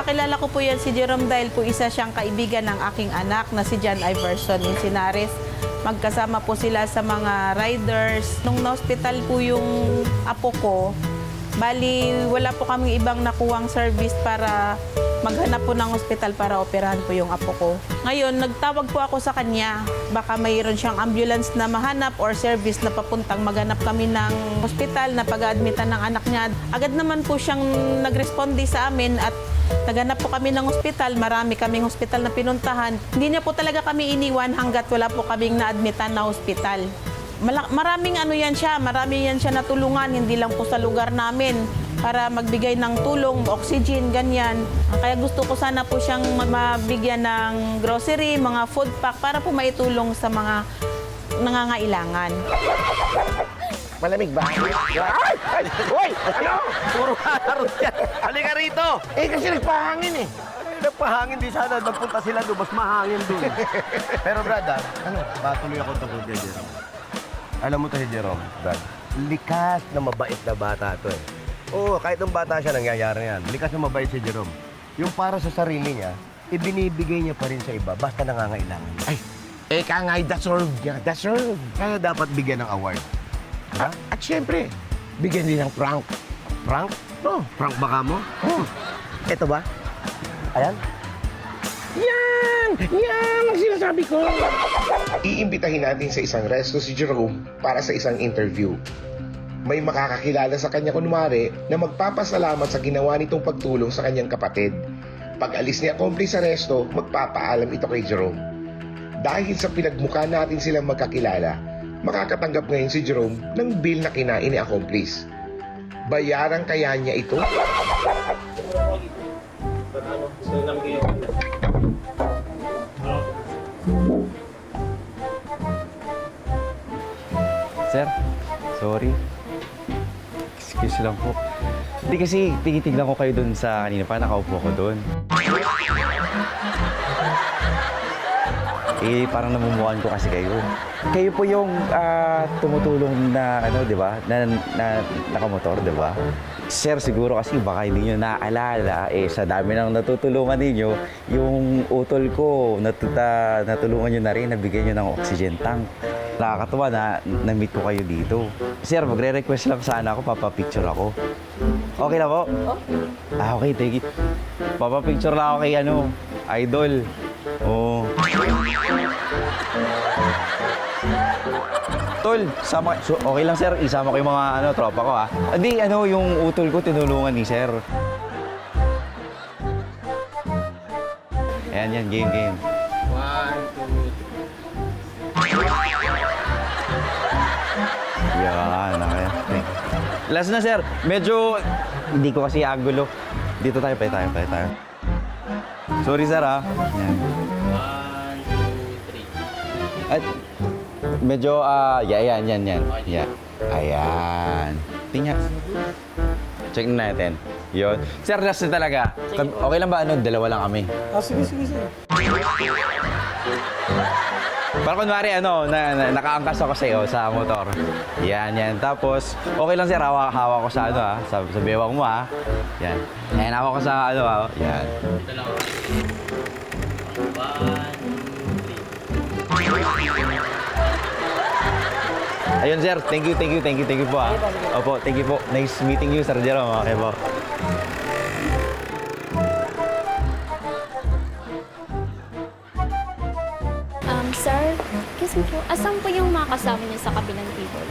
Kakilala ko po yan si Jerome dahil po isa siyang kaibigan ng aking anak na si John Iverson Incinares. Magkasama po sila sa mga riders. Nung na-hospital po yung apo ko, bali wala po kaming ibang nakuwang service para maghanap po ng hospital para operahan po yung apo ko. Ngayon, nagtawag po ako sa kanya. Baka mayroon siyang ambulance na mahanap or service na papuntang maghanap kami ng hospital na pag-admitan ng anak niya. Agad naman po siyang nag-responde sa amin at naghanap po kami ng hospital. Marami kaming hospital na pinuntahan. Hindi niya po talaga kami iniwan hanggat wala po kaming na-admitan na hospital. Maraming ano yan siya, marami yan siya natulungan, hindi lang po sa lugar namin para magbigay ng tulong, oxygen, ganyan. Kaya gusto ko sana po siyang ma- mabigyan ng grocery, mga food pack para po maitulong sa mga nangangailangan. Malamig ba? Ay! Ay! Uy! Ano? Puro harot yan. Halika rito. Eh, kasi nagpahangin eh. Nagpahangin di sana nagpunta sila doon, mas mahangin doon. Pero Brad, ah, ano, batuloy ako tungkol kay Jerome. Alam mo to si Jerome, Brad, likas na mabait na bata to eh. Oo, kahit nung bata siya nangyayari yan. Likas na mabait si Jerome. Yung para sa sarili niya, ibinibigay niya pa rin sa iba, basta nangangailangan. Ay, eh, ka nga, deserve niya. Deserve. Kaya dapat bigyan ng award. Ha? At, at syempre, bigyan din ng prank. Frank? Oh, Frank baka mo? oh. Ito ba? Ayan. Yan! Yan ang sinasabi ko! Iimbitahin natin sa isang resto si Jerome para sa isang interview. May makakakilala sa kanya kunwari na magpapasalamat sa ginawa nitong pagtulong sa kanyang kapatid. Pag alis ni accomplice sa resto, magpapaalam ito kay Jerome. Dahil sa pinagmukha natin silang magkakilala, makakatanggap ngayon si Jerome ng bill na kinain ni accomplice. Bayaran kaya niya ito? Sir, sorry. Excuse lang po. Hindi kasi tinitignan ko kayo dun sa kanina pa, nakaupo ko dun. Eh, parang namumuhaan ko kasi kayo. Kayo po yung ah, tumutulong na, ano, di ba? Na, na, nakamotor, di ba? Sir, siguro kasi baka hindi nyo naaalala, eh, sa dami ng natutulungan ninyo, yung utol ko, natuta, natulungan nyo na rin, nabigyan nyo ng oxygen tank. Nakakatuwa na na-meet ko kayo dito. Sir, magre-request lang sana ako, papapicture ako. Okay na po? Ah, okay, take it. Papapicture lang ako kay ano, idol. Oo. Tol, sama, so, okay lang sir, isama ko yung mga ano, tropa ko ha. Hindi, ano, yung utol ko tinulungan ni sir. Ayan, yan, game, game. Yan, okay. Last na sir, medyo hindi ko kasi angulo. Dito tayo, tayo, tayo, tayo, tayo. Sorry sir ha. Yan. At medyo, ah, yeah, yan, yan, yan. Yeah. Ayan. Tingnan. Check na natin. Yun. Sir, last na talaga. Kam- Okay lang ba? Ano, dalawa lang kami. Ah, sige, sige, sige. Para kunwari, ano, na, na, nakaangkas ako sa iyo sa motor. Yan, yan. Tapos, okay lang sir, hawak, hawak ko sa ano ha, sa, sa bewang mo ha. Yan. Yan, hawak ko sa ano ha. Yan. Ayun sir, thank you, thank you, thank you, thank you po ha. Opo, thank you po. Nice meeting you, Sir Jerome. Okay po. Um, sir, excuse me po, asan po yung mga kasama niyo sa kabilang table?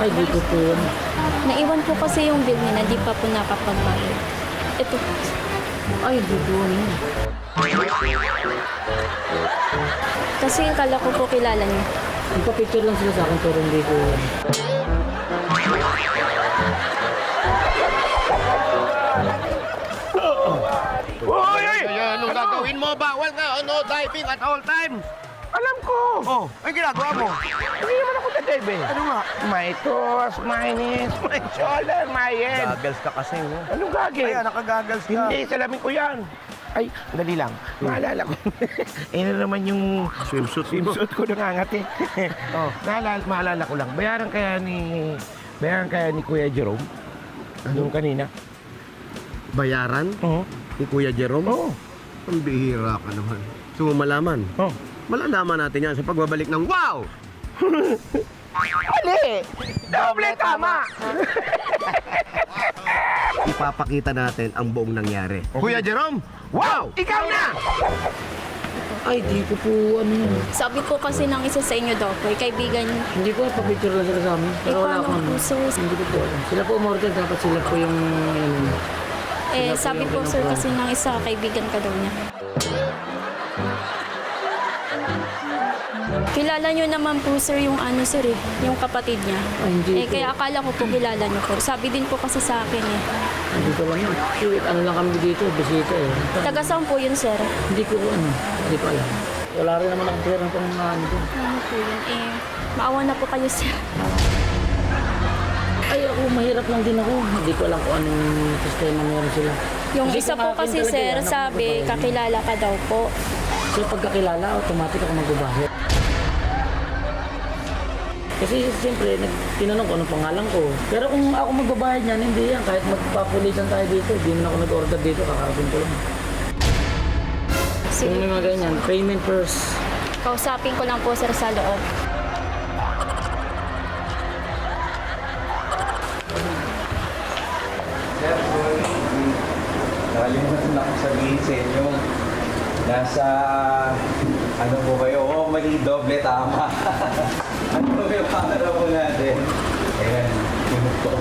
Ay, dito po yun. Naiwan po kasi yung bill niya na di pa po nakapagbayad. Ito po. Ay, dito yun. Kasi kala ko po kilala niyo. Ipa-picture lang sila sa akin pero hindi ko! Ayan, anong gagawin mo? Bawal nga, ano, diving at all times. Alam ko! Oh, ay ginagawa mo. Hindi naman ako na-dive eh. Ano nga? My toes, my knees, my shoulder, my head. Goggles ka kasi, no? Anong gagawin? Kaya nakagaggles ka. Hindi, salamin ko yan. Ay, dali lang. Maalala ko. eh na naman yung Swimsuit swimsuit ko nangangati. oh. Naalala, maalala ko lang. Bayaran kaya ni... Bayaran kaya ni Kuya Jerome? Anong kanina? Bayaran Oo. ni Kuya Jerome? Oo. Ang bihira ka naman. Gusto mo malaman? Oh. Malalaman natin yan sa pagbabalik ng Wow! Mali! Doble tama! Ipapakita natin ang buong nangyari. Kuya Jerome, wow! Ikaw na! Ay, di ko po ano yun. Sabi po kasi ng isa sa inyo daw po, kaibigan niyo. Hindi ko pa-picture lang sila sa amin. Eh, Pero wala paano akong po, ano. Hindi ko po alam. Sila po umorder, dapat sila po yung ano. Eh, sabi po, sir, kasi ng isa, kaibigan ka daw niya. Kilala niyo naman po, sir, yung ano, sir, eh, yung kapatid niya. Ay, hindi Eh, po. kaya akala ko po kilala niyo po. Sabi din po kasi sa akin, eh. Hindi ko yun. Kasi ano lang kami dito, bisita eh. Taga saan po yun, sir? Hindi ko ano, hindi ko alam. Wala rin naman akong pera pang ano doon. Ano po yun? Eh, maawa na po kayo, sir. Ay, ako mahirap lang din ako. Hindi ko alam kung anong sistema meron sila. Yung Kasi isa kung po akin kasi, talaga sir, sabi, magbabayad. kakilala ka daw po. So pagkakilala, automatic ako magbabayad. Kasi siyempre, nag, tinanong ko anong pangalan ko. Pero kung ako magbabayad niyan, hindi yan. Kahit magpapulisan tayo dito, hindi naman ako nag-order dito, kakabin ko lang. Yung Sige, mga ganyan, payment first. kausapin ko lang po, sir, sa loob. Sir, sorry. Nakalimutan ako sabihin sa inyo. Nasa, ano po kayo? Oo, mali, doble, tama. ano yung camera po natin? Ayan, yun po.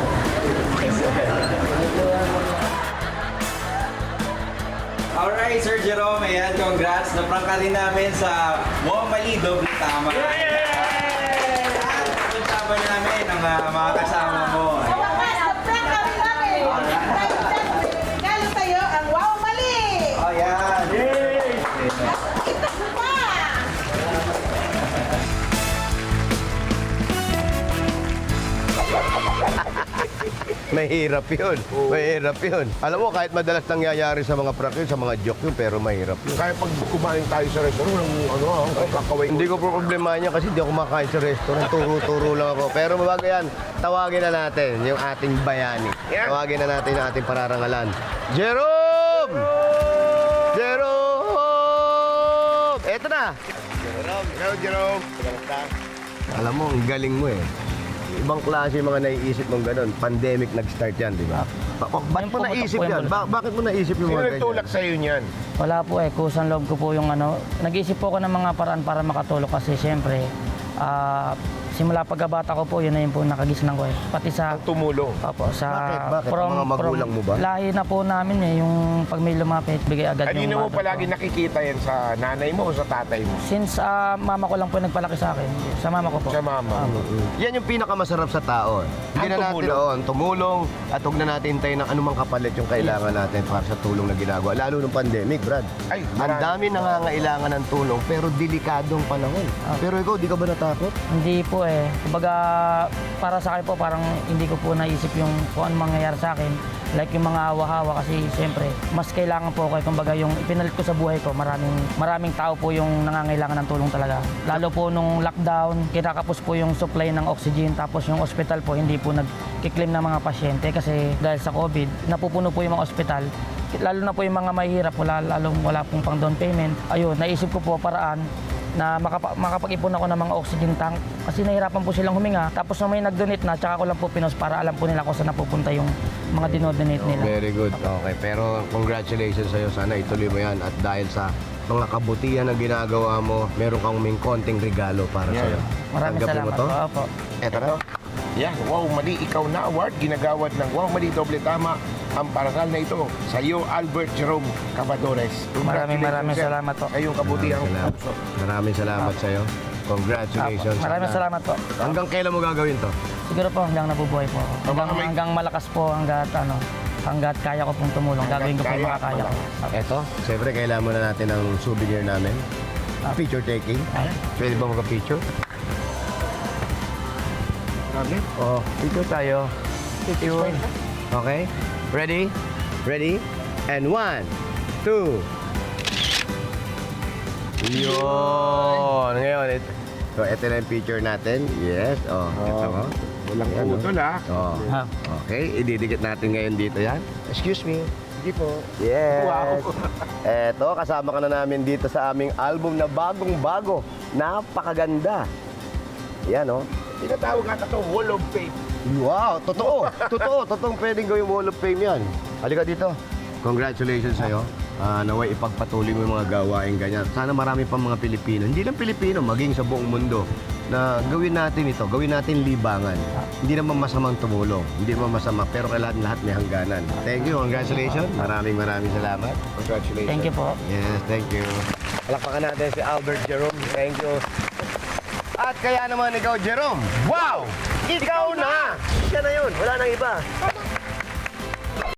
Alright, Sir Jerome, ayan, congrats. Naprank ka din namin sa Wow, mali, doble, tama. Yay! At namin ang ah, mga kasama Mahirap yun. Mahirap yun. Alam mo, kahit madalas nangyayari sa mga prank yun, sa mga joke yun, pero mahirap yun. Kaya pag kumain tayo sa restaurant, ang ano, ang kakaway Hindi ko problema niya kasi hindi ako makain sa restaurant. Turo-turo lang ako. Pero bago yan, tawagin na natin yung ating bayani. Yeah. Tawagin na natin yung ating pararangalan. Jerome! Jerome! Eto na! Jerome, hello Jerome. Alam mo, ang galing mo eh. Ibang klase yung mga naiisip mong ganun. Pandemic nag-start yan, di ba? Ba- ba- mo Yung naisip po yan? yung Ba- bakit mo naisip yung Sino mga nagtulak ganyan? sa'yo niyan? Wala po eh, kusang loob ko po yung ano. Nag-isip po ako ng mga paraan para makatulong kasi siyempre, ah, simula pagkabata ko po, yun na yun po nakagisnan ko eh. Pati sa Tumulong. Opo, sa Bakit? Bakit? Mga magulang mo ba? Lahi na po namin eh, yung pag may lumapit, bigay agad Kanino mo mother palagi ko. nakikita yan sa nanay mo o sa tatay mo? Since ah, mama ko lang po nagpalaki sa akin, sa mama ko po. Sa mama. Yan yung pinakamasarap sa tao. Hindi Ang na natin, ang tumulong at huwag na natin hintayin ng anumang kapalit yung kailangan natin para sa tulong na ginagawa. Lalo ng pandemic, Brad. Ay, Ang marami. dami nangangailangan ng tulong pero delikadong panahon. Pero ikaw, di ka ba natakot? Hindi po eh. Kumbaga, para sa akin po, parang hindi ko po naisip yung kung ano mangyayari sa akin. Like yung mga hawa-hawa kasi siyempre, mas kailangan po ako. eh. Kumbaga yung ipinalit ko sa buhay ko, maraming, maraming tao po yung nangangailangan ng tulong talaga. Lalo po nung lockdown, kinakapos po yung supply ng oxygen. Tapos yung ospital po, hindi po nagkiklaim ng mga pasyente kasi dahil sa COVID, napupuno po yung mga ospital. Lalo na po yung mga mahihirap, wala, lalong wala pong pang down payment. Ayun, naisip ko po paraan na makapa- makapag-ipon ako ng mga oxygen tank kasi nahirapan po silang huminga. Tapos nung may nag-donate na, tsaka ko lang po pinos para alam po nila kung saan napupunta yung mga dinodonate nila. Very good. Okay, pero congratulations sa'yo. Sana ituloy mo yan. At dahil sa mga kabutihan na ginagawa mo, meron kang may konting regalo para Yeah. sa'yo. Maraming Tanggapin salamat mo to? po. Opo. Eto na. Yan, wow, mali, ikaw na award, ginagawad ng wow, mali, doble tama ang parangal na ito sa iyo, Albert Jerome Cavadores. Maraming maraming sir, salamat po. Sa iyong kabutihang Salamat. puso. Maraming salamat sa'yo. Opo. Congratulations. Maraming Sana- salamat po. Hanggang kailan mo gagawin to? Siguro po hanggang nabubuhay po. Hanggang, may- hanggang malakas po, hanggat ano, hanggat kaya ko pong tumulong. Gagawin ko po yung kaya, makakaya ko. Eto, siyempre kailangan muna natin ng souvenir namin. Ah. Picture taking. Ayan. Pwede ba magka-picture? Grabe. Oh, picture tayo. Picture. Okay? Ready? Ready? And one, two. Yun! Ngayon, ito. So, ito na yung picture natin. Yes. Oh, ito mo. Walang putol ha. Oh. Ha. Okay, ididikit natin ngayon dito yan. Excuse me. Hindi po. Yes. Wow. Eto, kasama ka na namin dito sa aming album na bagong-bago. Napakaganda. Yan, oh. Tinatawag nga ito Wall of Fame. Wow, totoo. totoo. Totoong pwedeng gawing Wall of Fame yan. Halika dito. Congratulations sa'yo. Ah, naway ipagpatuloy mo yung mga gawain ganyan. Sana marami pang mga Pilipino, hindi lang Pilipino, maging sa buong mundo, na gawin natin ito, gawin natin libangan. Hindi naman masamang tumulong, hindi naman masama, pero kailangan lahat may hangganan. Thank you, congratulations. Maraming maraming salamat. Congratulations. Thank you po. Yes, thank you. Palakpakan natin si Albert Jerome. Thank you. At kaya naman ikaw, Jerome. Wow! Ikaw! Siya na yun. Wala nang iba.